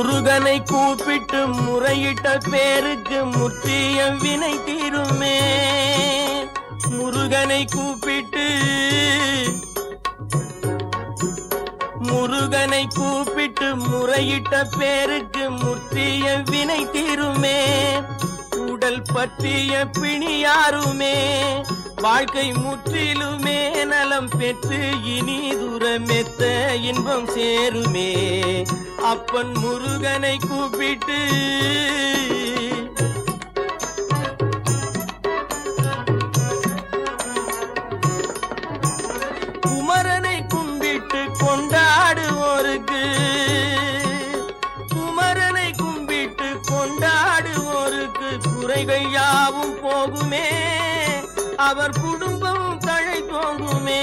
முருகனை கூப்பிட்டு முறையிட்ட பேருக்கு முற்றிய வினை தீருமே. முருகனை கூப்பிட்டு முருகனை கூப்பிட்டு முறையிட்ட பேருக்கு முற்றிய வினை தீருமே. உடல் பற்றிய பிணி யாருமே. வாழ்க்கை முற்றிலுமே நலம் பெற்று இனி தூரமெத்த இன்பம் சேருமே. அப்பன் முருகனை கூப்பிட்டு குமரனை கும்பிட்டு கொண்டாடுவோருக்கு குமரனை கும்பிட்டு கொண்டாடுவோருக்கு குறைகள் யாவும் போகுமே. அவர் குடும்பம் தழை தோங்குமே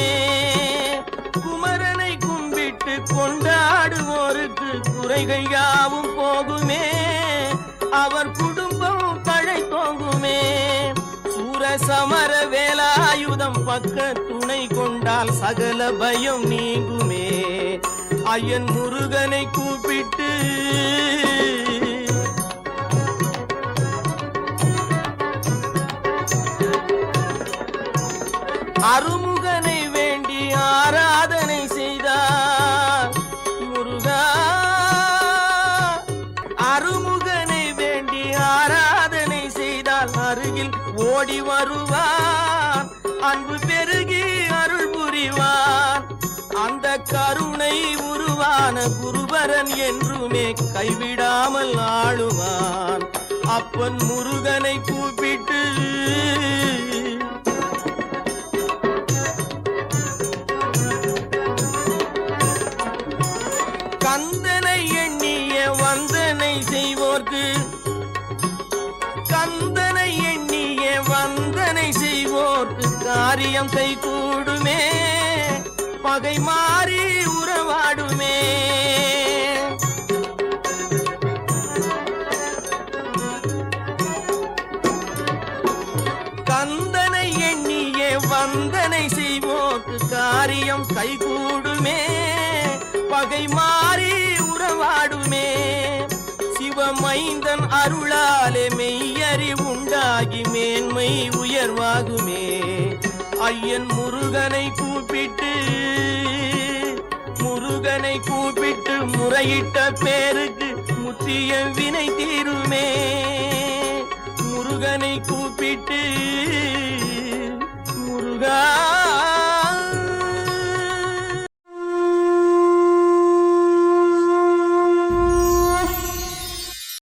குமரனை கும்பிட்டு கொண்டாடுவோருக்கு குறைகள் யாவும் போகுமே. அவர் குடும்பம் தழை தோங்குமே சூரசமர வேலாயுதம் பக்க துணை கொண்டால் சகல பயம் நீங்குமே. ஐயன் முருகனை கூப்பிட்டு அருமுகனை வேண்டி ஆராதனை செய்தார். முருகா அருமுகனை வேண்டி ஆராதனை செய்தால் அருகில் ஓடி வருவார். அன்பு பெருகி அருள் புரிவார். அந்த கருணை உருவான குருபரன் என்றுமே கைவிடாமல் ஆளுவான் அப்பன் முருகனை கூப்பிட்டு வந்தனை செய்வோர்க்கு. கந்தனை எண்ணிய வந்தனை செய்வோர்க்கு காரியம் கை கூடுமே பகை மாறி உறவாடுமே. கந்தனை எண்ணிய வந்தனை செய்வோர்க்கு காரியம் கைகூடுமே. பகை மாறி உறவாடுமே. மைந்தன் அருளாலே மெய்யறி உண்டாகி மேன்மை உயர்வாகுமே. ஐயன் முருகனை கூப்பிட்டு முருகனை கூப்பிட்டு முறையிட்ட பேருக்கு முத்திய வினை தீருமே. முருகனை கூப்பிட்டு முருகா